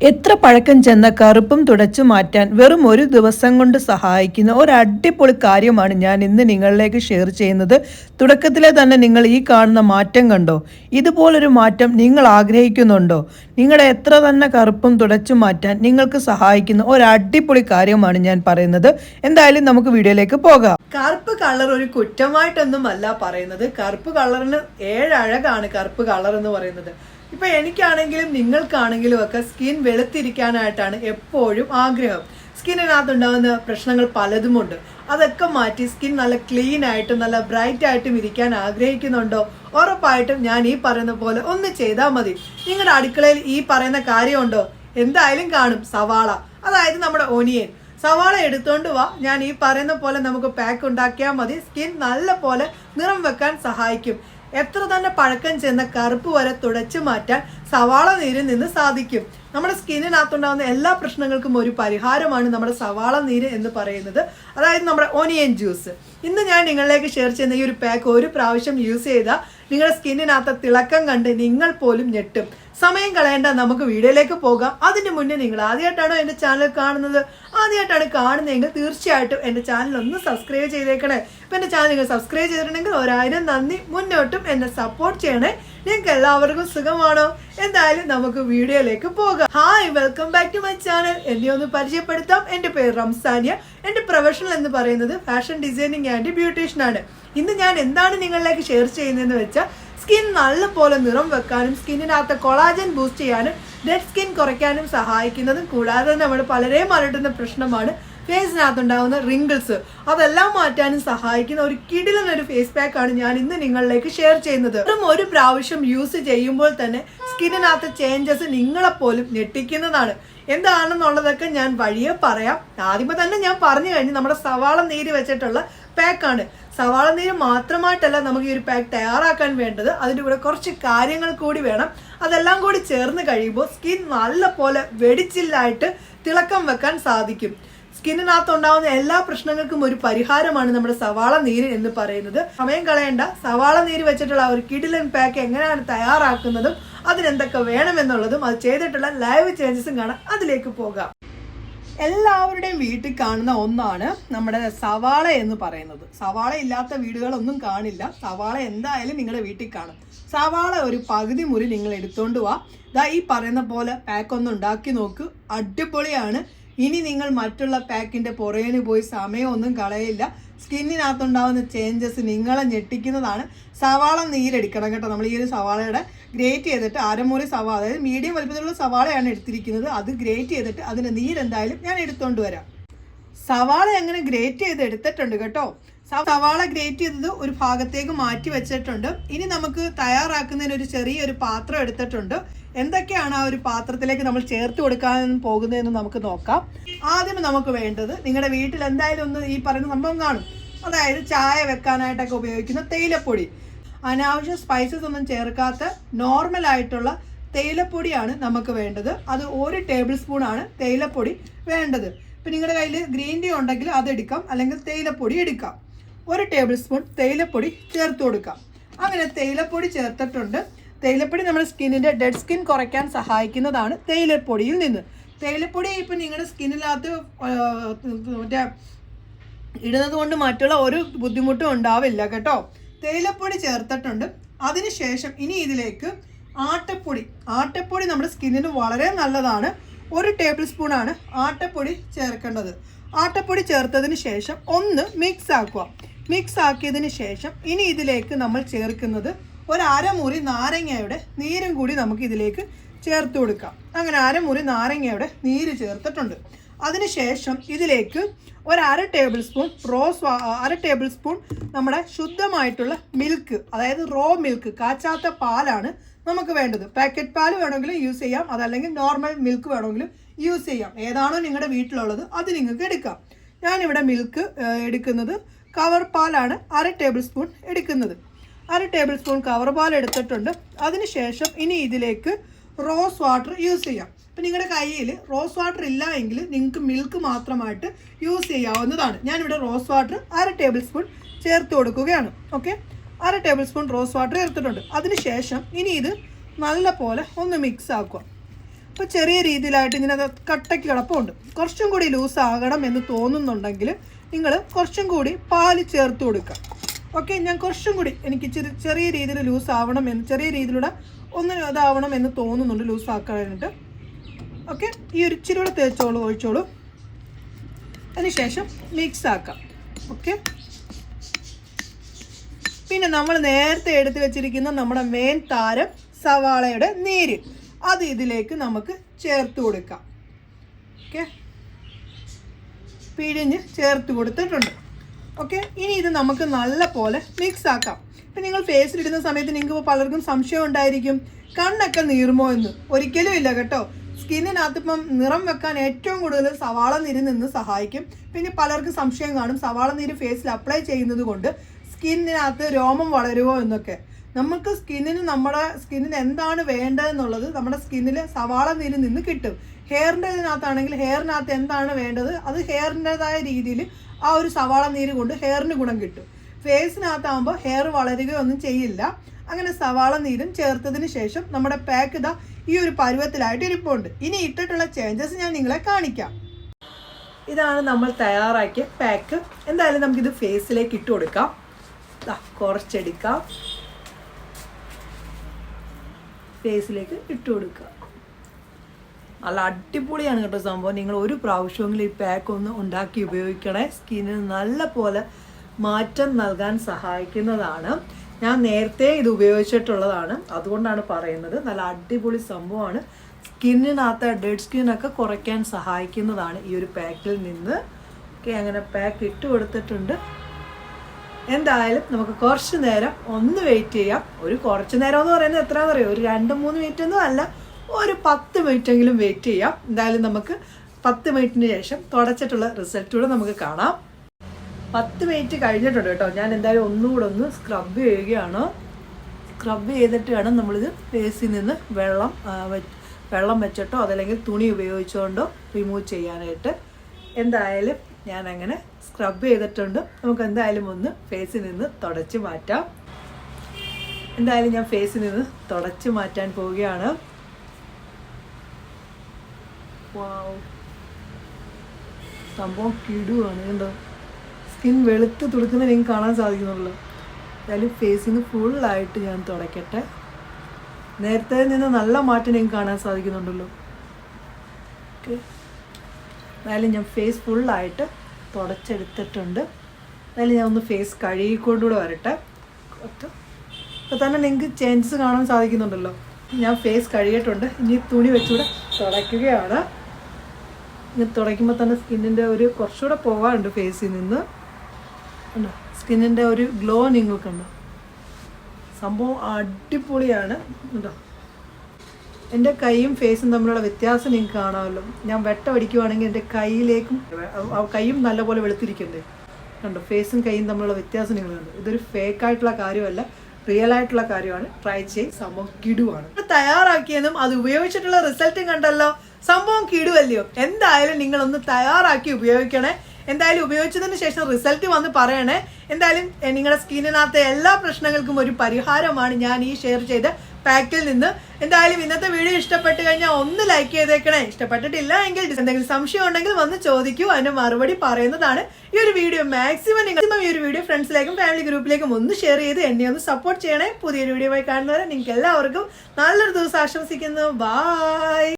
എത്ര പഴക്കം ചെന്ന കറുപ്പും തുടച്ചു മാറ്റാൻ വെറും ഒരു ദിവസം കൊണ്ട് സഹായിക്കുന്ന ഒരു അടിപൊളി കാര്യമാണ് ഞാൻ ഇന്ന് നിങ്ങളിലേക്ക് ഷെയർ ചെയ്യുന്നത്. തുടക്കത്തിലെ തന്നെ നിങ്ങൾ ഈ കാണുന്ന മാറ്റം കണ്ടോ? ഇതുപോലൊരു മാറ്റം നിങ്ങൾ ആഗ്രഹിക്കുന്നുണ്ടോ? നിങ്ങളെ എത്ര തന്നെ കറുപ്പും തുടച്ചു മാറ്റാൻ നിങ്ങൾക്ക് സഹായിക്കുന്ന ഒരു അടിപൊളി കാര്യമാണ് ഞാൻ പറയുന്നത്. എന്തായാലും നമുക്ക് വീഡിയോയിലേക്ക് പോകാം. കറുപ്പ് കളർ ഒരു കുറ്റമായിട്ടൊന്നും അല്ല പറയുന്നത്. കറുപ്പ് കളറിന് ഏഴഴകാണ് കറുപ്പ് കളർ എന്ന് പറയുന്നത്. ഇപ്പൊ എനിക്കാണെങ്കിലും നിങ്ങൾക്കാണെങ്കിലും ഒക്കെ സ്കിൻ വെളുത്തിരിക്കാനായിട്ടാണ് എപ്പോഴും ആഗ്രഹം. സ്കിന്നിനകത്തുണ്ടാകുന്ന പ്രശ്നങ്ങൾ പലതുമുണ്ട്. അതൊക്കെ മാറ്റി സ്കിൻ നല്ല ക്ലീൻ ആയിട്ടും നല്ല ബ്രൈറ്റ് ആയിട്ടും ഇരിക്കാൻ ആഗ്രഹിക്കുന്നുണ്ടോ? ഉറപ്പായിട്ടും ഞാൻ ഈ പറയുന്ന പോലെ ഒന്ന് ചെയ്താൽ മതി. നിങ്ങളുടെ അടുക്കളയിൽ ഈ പറയുന്ന കാര്യമുണ്ടോ? എന്തായാലും കാണും. സവാള. അതായത് നമ്മുടെ ഒനിയൻ. സവാള എടുത്തോണ്ട് വാ. ഞാൻ ഈ പറയുന്ന പോലെ നമുക്ക് പാക്ക് ഉണ്ടാക്കിയാൽ മതി. സ്കിൻ നല്ല പോലെ നിറം വെക്കാൻ സഹായിക്കും. എത്ര തന്നെ പഴക്കം ചെന്ന കറുപ്പ് വരെ തുടച്ചു മാറ്റാൻ സവാള നീരിൽ നിന്ന് സാധിക്കും. നമ്മുടെ സ്കിന്നിനകത്തുണ്ടാകുന്ന എല്ലാ പ്രശ്നങ്ങൾക്കും ഒരു പരിഹാരമാണ് നമ്മുടെ സവാള നീര് എന്ന് പറയുന്നത്. അതായത് നമ്മുടെ ഒനിയൻ ജ്യൂസ് ഇന്ന് ഞാൻ നിങ്ങളിലേക്ക് ഷെയർ ചെയ്യുന്ന ഈ ഒരു പാക്ക് ഒരു പ്രാവശ്യം യൂസ് ചെയ്താൽ നിങ്ങളുടെ സ്കിന്നിനകത്ത് തിളക്കം കണ്ട് നിങ്ങൾ പോലും ഞെട്ടും. സമയം കളയേണ്ട നമുക്ക് വീഡിയോയിലേക്ക് പോകാം. അതിന് മുന്നേ നിങ്ങൾ ആദ്യമായിട്ടാണോ എന്റെ ചാനൽ കാണുന്നത്? ആദ്യമായിട്ടാണ് കാണുന്നതെങ്കിൽ തീർച്ചയായിട്ടും എന്റെ ചാനൽ ഒന്ന് സബ്സ്ക്രൈബ് ചെയ്തേക്കണേ. ഇപ്പം എന്റെ ചാനൽ നിങ്ങൾ സബ്സ്ക്രൈബ് ചെയ്തിട്ടുണ്ടെങ്കിൽ ഒരായിരം നന്ദി. മുന്നോട്ടും എന്നെ സപ്പോർട്ട് ചെയ്യണേ. നിങ്ങൾക്ക് എല്ലാവർക്കും സുഖമാണോ? എന്തായാലും നമുക്ക് വീഡിയോയിലേക്ക് പോകാം. Hi welcome back to my channel എന്നെ ഒന്ന് പരിചയപ്പെടുത്താം. എന്റെ പേര് റംസാനിയ. എന്റെ പ്രൊഫഷണൽ എന്ന് പറയുന്നത് ഫാഷൻ ഡിസൈനിങ് ആൻഡ് ബ്യൂട്ടീഷ്യൻ ആണ്. ഇന്ന് ഞാൻ എന്താണ് നിങ്ങളിലേക്ക് ഷെയർ ചെയ്യുന്നതെന്ന് വെച്ചാൽ സ്കിൻ നല്ലപോലെ നിറം വെക്കാനും സ്കിന്നിനകത്ത് കൊളാജൻ ബൂസ്റ്റ് ചെയ്യാനും ഡെഡ് സ്കിൻ കുറയ്ക്കാനും സഹായിക്കുന്നതും കൂടാതെ നമ്മൾ പലരെയും അലട്ടുന്ന പ്രശ്നമാണ് ഫേസിനകത്തുണ്ടാകുന്ന റിങ്കിൾസ്. അതെല്ലാം മാറ്റാനും സഹായിക്കുന്ന ഒരു കിടിലൻ ഒരു ഫേസ് പാക്ക് ആണ് ഞാൻ ഇന്ന് നിങ്ങളിലേക്ക് ഷെയർ ചെയ്യുന്നത്. വെറും ഒരു പ്രാവശ്യം യൂസ് ചെയ്യുമ്പോൾ തന്നെ സ്കിന്നിനകത്ത് ചേഞ്ചസ് നിങ്ങളെപ്പോലും ഞെട്ടിക്കുന്നതാണ്. എന്താണെന്നുള്ളതൊക്കെ ഞാൻ വഴിയെ പറയാം. ആദ്യമേ തന്നെ ഞാൻ പറഞ്ഞു കഴിഞ്ഞു നമ്മുടെ സവാള നീര് വെച്ചിട്ടുള്ള പാക്കാണ് സവാള നീര് മാത്രമായിട്ടല്ല നമുക്ക് ഈ ഒരു പാക്ക് തയ്യാറാക്കാൻ വേണ്ടത്. അതിന്റെ കൂടെ കുറച്ച് കാര്യങ്ങൾ കൂടി വേണം. അതെല്ലാം കൂടി ചേർന്ന് കഴിയുമ്പോൾ സ്കിൻ നല്ല പോലെ വെടിച്ചില്ലായിട്ട് തിളക്കം വെക്കാൻ സാധിക്കും. സ്കിന്നിനകത്ത് ഉണ്ടാകുന്ന എല്ലാ പ്രശ്നങ്ങൾക്കും ഒരു പരിഹാരമാണ് നമ്മുടെ സവാള നീര് എന്ന് പറയുന്നത്. സമയം കളയേണ്ട. സവാള നീര് വെച്ചിട്ടുള്ള ഒരു കിഡിലൻ പാക്ക് എങ്ങനെയാണ് തയ്യാറാക്കുന്നതും അതിനെന്തൊക്കെ വേണമെന്നുള്ളതും അത് ചെയ്തിട്ടുള്ള ലൈവ് ചേഞ്ചസും കാണാം അതിലേക്ക് പോകാം. എല്ലാവരുടെയും വീട്ടിൽ കാണുന്ന ഒന്നാണ് നമ്മുടെ സവാള എന്ന് പറയുന്നത്. സവാള ഇല്ലാത്ത വീടുകളൊന്നും കാണില്ല. സവാള എന്തായാലും നിങ്ങളുടെ വീട്ടിൽ കാണും. സവാള ഒരു പകുതി മുറി നിങ്ങൾ എടുത്തോണ്ട് വാ. ഇതാ ഈ പറയുന്ന പോലെ പാക്ക് ഒന്ന് ഉണ്ടാക്കി നോക്ക്. അടിപൊളിയാണ്. ഇനി നിങ്ങൾ മറ്റുള്ള പാക്കിന്റെ പുറകിന് പോയി സമയമൊന്നും കളയില്ല സ്കിന്നിനകത്തുണ്ടാകുന്ന ചേഞ്ചസ് നിങ്ങളെ ഞെട്ടിക്കുന്നതാണ്. സവാള നീരെടുക്കണം കേട്ടോ. നമ്മൾ ഈ ഒരു സവാളയുടെ ഗ്രേറ്റ് ചെയ്തിട്ട് അരമുറി സവാള അതായത് മീഡിയം വലുപ്പത്തിലുള്ള സവാളയാണ് എടുത്തിരിക്കുന്നത്. അത് ഗ്രേറ്റ് ചെയ്തിട്ട് അതിന്റെ നീരെന്തായാലും ഞാൻ എടുത്തുകൊണ്ട് വരാം. സവാള അങ്ങനെ ഗ്രേറ്റ് ചെയ്ത് എടുത്തിട്ടുണ്ട് കേട്ടോ. സവാള ഗ്രേറ്റ് ചെയ്തത് ഒരു ഭാഗത്തേക്ക് മാറ്റി വെച്ചിട്ടുണ്ട്. ഇനി നമുക്ക് തയ്യാറാക്കുന്നതിന് ഒരു ചെറിയൊരു പാത്രം എടുത്തിട്ടുണ്ട്. എന്തൊക്കെയാണ് ആ ഒരു പാത്രത്തിലേക്ക് നമ്മൾ ചേർത്ത് കൊടുക്കാൻ പോകുന്നതെന്ന് നമുക്ക് നോക്കാം. ആദ്യം നമുക്ക് വേണ്ടത് നിങ്ങളുടെ വീട്ടിൽ എന്തായാലും ഒന്ന് ഈ പറയുന്ന സംഭവം കാണും. അതായത് ചായ വെക്കാനായിട്ടൊക്കെ ഉപയോഗിക്കുന്ന തേയിലപ്പൊടി. അനാവശ്യ സ്പൈസസ് ഒന്നും ചേർക്കാത്ത നോർമൽ ആയിട്ടുള്ള തേയിലപ്പൊടിയാണ് നമുക്ക് വേണ്ടത്. അത് ഒരു ടേബിൾ സ്പൂൺ ആണ് തേയിലപ്പൊടി വേണ്ടത്. ഇപ്പം നിങ്ങളുടെ കയ്യിൽ ഗ്രീൻ ടീ ഉണ്ടെങ്കിൽ അതെടുക്കാം അല്ലെങ്കിൽ തേയിലപ്പൊടി എടുക്കാം. ഒരു ടേബിൾ സ്പൂൺ തേയിലപ്പൊടി ചേർത്ത് കൊടുക്കാം. അങ്ങനെ തേയിലപ്പൊടി ചേർത്തിട്ടുണ്ട്. തേയിലപ്പൊടി നമ്മുടെ സ്കിന്നിന്റെ ഡെഡ് സ്കിൻ കുറയ്ക്കാൻ സഹായിക്കുന്നതാണ് തേയിലപ്പൊടിയിൽ നിന്ന്. തേയിലപ്പൊടി ഇപ്പം നിങ്ങളുടെ സ്കിന്നിനകത്ത് മറ്റേ ഇടുന്നത് കൊണ്ട് മറ്റുള്ള ഒരു ബുദ്ധിമുട്ടും ഉണ്ടാവില്ല കേട്ടോ? തേയിലപ്പൊടി ചേർത്തിട്ടുണ്ട്. അതിനുശേഷം ഇനി ഇതിലേക്ക് ആട്ടപ്പൊടി. ആട്ടപ്പൊടി നമ്മുടെ സ്കിന്നിന് വളരെ നല്ലതാണ്. ഒരു ടേബിൾ സ്പൂണാണ് ആട്ടപ്പൊടി ചേർക്കേണ്ടത്. ആട്ടപ്പൊടി ചേർത്തതിന് ശേഷം ഒന്ന് മിക്സ് ആക്കുക. മിക്സ് ആക്കിയതിന് ശേഷം ഇനി ഇതിലേക്ക് നമ്മൾ ചേർക്കുന്നത് ഒരു അരമുറി നാരങ്ങയുടെ നീരും കൂടി നമുക്ക് ഇതിലേക്ക് ചേർത്ത് കൊടുക്കാം. അങ്ങനെ അരമുറി നാരങ്ങയുടെ നീര് ചേർത്തിട്ടുണ്ട്. അതിനുശേഷം ഇതിലേക്ക് ഒരു അര ടേബിൾ സ്പൂൺ റോസ് അര ടേബിൾ സ്പൂൺ നമ്മുടെ ശുദ്ധമായിട്ടുള്ള മിൽക്ക് അതായത് റോ മിൽക്ക് കാച്ചാത്ത പാലാണ് നമുക്ക് വേണ്ടത്. പാക്കറ്റ് പാൽ വേണമെങ്കിലും യൂസ് ചെയ്യാം. അതല്ലെങ്കിൽ നോർമൽ മിൽക്ക് വേണമെങ്കിലും യൂസ് ചെയ്യാം. ഏതാണോ നിങ്ങളുടെ വീട്ടിലുള്ളത് അത് നിങ്ങൾക്ക് എടുക്കാം. ഞാനിവിടെ മിൽക്ക് എടുക്കുന്നത് കവർ പാലാണ് അര ടേബിൾ സ്പൂൺ എടുക്കുന്നത്. അര ടേബിൾ സ്പൂൺ കവർ പാൽ എടുത്തിട്ടുണ്ട്. അതിനുശേഷം ഇനി ഇതിലേക്ക് റോസ് വാട്ടർ യൂസ് ചെയ്യാം. ഇപ്പം നിങ്ങളുടെ കയ്യിൽ റോസ് വാട്ടർ ഇല്ല എങ്കിൽ നിങ്ങൾക്ക് മിൽക്ക് മാത്രമായിട്ട് യൂസ് ചെയ്യാവുന്നതാണ്. ഞാനിവിടെ റോസ് വാട്ടർ അര ടേബിൾ സ്പൂൺ ചേർത്ത് കൊടുക്കുകയാണ്. ഓക്കെ അര ടേബിൾ സ്പൂൺ റോസ് വാട്ടർ ചേർത്തിട്ടുണ്ട്. അതിനുശേഷം ഇനി ഇത് നല്ല പോലെ ഒന്ന് മിക്സ് ആക്കുക. അപ്പോൾ ചെറിയ രീതിയിലായിട്ട് ഇങ്ങനെ കട്ടയ്ക്ക് കിടപ്പുണ്ട്. കുറച്ചും കൂടി ലൂസ് ആകണം എന്ന് തോന്നുന്നുണ്ടെങ്കിൽ നിങ്ങൾ കുറച്ചും കൂടി പാൽ ചേർത്ത് കൊടുക്കുക. ഓക്കെ ഞാൻ കുറച്ചും കൂടി എനിക്ക് ചെറിയ ചെറിയ രീതിയിൽ ലൂസ് ആവണം എന്ന് ചെറിയ രീതിയിലൂടെ ഒന്ന് ഇതാവണം എന്ന് തോന്നുന്നുണ്ട് ലൂസ് ആക്കാനായിട്ട്. ഓക്കെ? ഈ ഒരു ഇച്ചിരി കൂടെ തേച്ചോളൂ ഒഴിച്ചോളൂ. അതിനുശേഷം മിക്സ് ആക്കാം. ഓക്കെ? പിന്നെ നമ്മൾ നേരത്തെ എടുത്ത് വെച്ചിരിക്കുന്ന നമ്മുടെ മെയിൻ താരം സവാളയുടെ നീര്. അത് ഇതിലേക്ക് നമുക്ക് ചേർത്ത് കൊടുക്കാം. ഓക്കെ? പിഴിഞ്ഞ് ചേർത്ത് കൊടുത്തിട്ടുണ്ട്. ഓക്കെ? ഇനി ഇത് നമുക്ക് നല്ല പോലെ മിക്സ് ആക്കാം. ഇപ്പം നിങ്ങൾ ഫേസിലിടുന്ന സമയത്ത് നിങ്ങൾക്ക് പലർക്കും സംശയം ഉണ്ടായിരിക്കും. കണ്ണൊക്കെ നീർമോ എന്ന്. ഒരിക്കലും ഇല്ല കേട്ടോ. സ്കിന്നിനകത്ത് ഇപ്പം നിറം വെക്കാൻ ഏറ്റവും കൂടുതൽ സവാള നീര് നിന്ന് സഹായിക്കും. പിന്നെ പലർക്കും സംശയം കാണും. സവാള നീര് ഫേസിൽ അപ്ലൈ ചെയ്യുന്നത് കൊണ്ട് സ്കിന്നിനകത്ത് രോമം വളരുമോ എന്നൊക്കെ. നമുക്ക് സ്കിന്നിന് നമ്മുടെ സ്കിന്നിന് എന്താണ് വേണ്ടതെന്നുള്ളത് നമ്മുടെ സ്കിന്നിൽ സവാള നീര് നിന്ന് കിട്ടും. ഹെയറിന്റെ ഇതിനകത്താണെങ്കിൽ ഹെയറിനകത്ത് എന്താണ് വേണ്ടത്? അത് ഹെയറിന്റെതായ രീതിയിൽ ആ ഒരു സവാള നീര് കൊണ്ട് ഹെയറിന് ഗുണം കിട്ടും. ഫേസിനകത്താകുമ്പോൾ ഹെയർ വളരുകയൊന്നും ചെയ്യില്ല. അങ്ങനെ സവാള നീരും ചേർത്തതിന് ശേഷം നമ്മുടെ പാക്ക് ഇതാ ഈ ഒരു പരുവത്തിലായിട്ട് ഇരിപ്പുണ്ട്. ഇനി ഇട്ടിട്ടുള്ള ചേഞ്ചസ് ഞാൻ നിങ്ങളെ കാണിക്കാം. ഇതാണ് നമ്മൾ തയ്യാറാക്കിയ പാക്ക് എന്തായാലും നമുക്കിത് ഫേസിലേക്ക് ഇട്ട് കൊടുക്കാം. കുറച്ചെടുക്കാം. ഫേസിലേക്ക് ഇട്ട് കൊടുക്കുക നല്ല അടിപൊളിയാണ് കേട്ടോ സംഭവം. നിങ്ങൾ ഒരു പ്രാവശ്യമെങ്കിലും ഈ പാക്ക് ഒന്ന് ഉണ്ടാക്കി ഉപയോഗിക്കണേ. സ്കിന്നിന് നല്ല പോലെ മാറ്റം നൽകാൻ സഹായിക്കുന്നതാണ്. ഞാൻ നേരത്തെ ഇത് ഉപയോഗിച്ചിട്ടുള്ളതാണ്. അതുകൊണ്ടാണ് പറയുന്നത്. നല്ല അടിപൊളി സംഭവമാണ്. സ്കിന്നിനകത്ത് ഡെഡ് സ്കിന്നൊക്കെ കുറയ്ക്കാൻ സഹായിക്കുന്നതാണ് ഈ ഒരു പാക്കിൽ നിന്ന്. ഓക്കെ അങ്ങനെ പാക്ക് ഇട്ട് കൊടുത്തിട്ടുണ്ട്. എന്തായാലും നമുക്ക് കുറച്ച് നേരം ഒന്ന് വെയിറ്റ് ചെയ്യാം. ഒരു കുറച്ച് നേരം എന്ന് പറയുന്നത് എത്രയാണെന്ന് അറിയോ ഒരു രണ്ട് മൂന്ന് മിനിറ്റ് ഒന്നും അല്ല. ഒരു പത്ത് മിനിറ്റ് എങ്കിലും വെയിറ്റ് ചെയ്യാം. എന്തായാലും നമുക്ക് പത്ത് മിനിറ്റിന് ശേഷം തുടച്ചിട്ടുള്ള റിസൾട്ട് കൂടെ നമുക്ക് കാണാം. പത്ത് മിനിറ്റ് കഴിഞ്ഞിട്ടുണ്ട് കേട്ടോ. ഞാൻ എന്തായാലും ഒന്നുകൂടെ ഒന്ന് സ്ക്രബ് ചെയ്യുകയാണ്. സ്ക്രബ് ചെയ്തിട്ട് വേണം നമ്മളിത് ഫേസിൽ നിന്ന് വെള്ളം വെള്ളം വെച്ചിട്ടോ അതല്ലെങ്കിൽ തുണി ഉപയോഗിച്ചുകൊണ്ടോ റിമൂവ് ചെയ്യാനായിട്ട്. എന്തായാലും ഞാൻ അങ്ങനെ സ്ക്രബ് ചെയ്തിട്ടുണ്ട്. നമുക്ക് എന്തായാലും ഒന്ന് ഫേസിൽ നിന്ന് തുടച്ച് മാറ്റാം. എന്തായാലും ഞാൻ ഫേസിൽ നിന്ന് തുടച്ച് മാറ്റാൻ പോവുകയാണ്. സംഭവം കിടുവാണ് കണ്ടോ. സ്കിൻ വെളുത്ത് തുടുക്കുന്ന നിങ്ങൾക്ക് കാണാൻ സാധിക്കുന്നുള്ളൂ. എന്തായാലും നിന്ന് ഫുള്ളായിട്ട് ഞാൻ തുടയ്ക്കട്ടെ. നേരത്തെ നിന്ന് നല്ല മാറ്റം നിങ്ങൾക്ക് കാണാൻ സാധിക്കുന്നുണ്ടല്ലോ. ഓക്കെ. എന്തായാലും ഞാൻ ഫേസ് ഫുള്ളായിട്ട് തുടച്ചെടുത്തിട്ടുണ്ട്. എന്തായാലും ഞാൻ ഒന്ന് ഫേസ് കഴുകിക്കൊണ്ടുകൂടെ വരട്ടെ. അപ്പോൾ തന്നെ നിങ്ങൾക്ക് ചേഞ്ചസ് കാണാൻ സാധിക്കുന്നുണ്ടല്ലോ. ഞാൻ ഫേസ് കഴുകിയിട്ടുണ്ട്. ഇനി തുണി വെച്ചുകൂടെ തുടയ്ക്കുകയാണ്. ഇങ്ങനെ തുടയ്ക്കുമ്പോൾ തന്നെ സ്കിന്നിന്റെ ഒരു കുറച്ചുകൂടെ പോകാറുണ്ട് ഫേസിൽ നിന്ന്. കണ്ടോ? സ്കിന്നിന്റെ ഒരു ഗ്ലോ നിങ്ങൾക്കുണ്ടോ സംഭവം അടിപൊളിയാണ്. കണ്ടോ? എന്റെ കൈയും ഫേസും തമ്മിലുള്ള വ്യത്യാസം നിങ്ങൾക്ക് കാണാമല്ലോ. ഞാൻ വെട്ടമടിക്കുവാണെങ്കിൽ എന്റെ കൈയിലേക്കും കൈയും നല്ലപോലെ വെളുത്തിരിക്കണ്ടേ കണ്ടോ? ഫേസും കൈയും തമ്മിലുള്ള വ്യത്യാസം നിങ്ങൾ കണ്ടു? ഇതൊരു ഫേക്ക് ആയിട്ടുള്ള കാര്യമല്ല റിയൽ ആയിട്ടുള്ള കാര്യമാണ്. ട്രൈ ചെയ്ത് സംഭവം കിടുവാണ്. തയ്യാറാക്കിയതും അത് ഉപയോഗിച്ചിട്ടുള്ള റിസൾട്ടും കണ്ടല്ലോ. സംഭവം കിടുവല്ലയോ? എന്തായാലും നിങ്ങളൊന്ന് തയ്യാറാക്കി ഉപയോഗിക്കണേ. എന്തായാലും ഉപയോഗിച്ചതിന് ശേഷം റിസൾട്ട് വന്ന് പറയണേ. എന്തായാലും നിങ്ങളുടെ സ്കിന്നിനകത്തെ എല്ലാ പ്രശ്നങ്ങൾക്കും ഒരു പരിഹാരമാണ് ഞാൻ ഈ ഷെയർ ചെയ്ത പാക്കിൽ നിന്ന്. എന്തായാലും ഇന്നത്തെ വീഡിയോ ഇഷ്ടപ്പെട്ട് കഴിഞ്ഞാൽ ഒന്ന് ലൈക്ക് ചെയ്തേക്കണേ. ഇഷ്ടപ്പെട്ടിട്ടില്ല എങ്കിൽ എന്തെങ്കിലും സംശയം ഉണ്ടെങ്കിൽ വന്ന് ചോദിക്കൂ. അതിന്റെ മറുപടി പറയുന്നതാണ്. ഈ ഒരു വീഡിയോ മാക്സിമം നിങ്ങൾ ഈ ഒരു വീഡിയോ ഫ്രണ്ട്സിലേക്കും ഫാമിലി ഗ്രൂപ്പിലേക്കും ഒന്ന് ഷെയർ ചെയ്ത് എന്നെ ഒന്ന് സപ്പോർട്ട് ചെയ്യണേ. പുതിയൊരു വീഡിയോ ആയി കാണുന്നവരെ നിങ്ങൾക്ക് എല്ലാവർക്കും നല്ലൊരു ദിവസം ആശംസിക്കുന്നു. ബൈ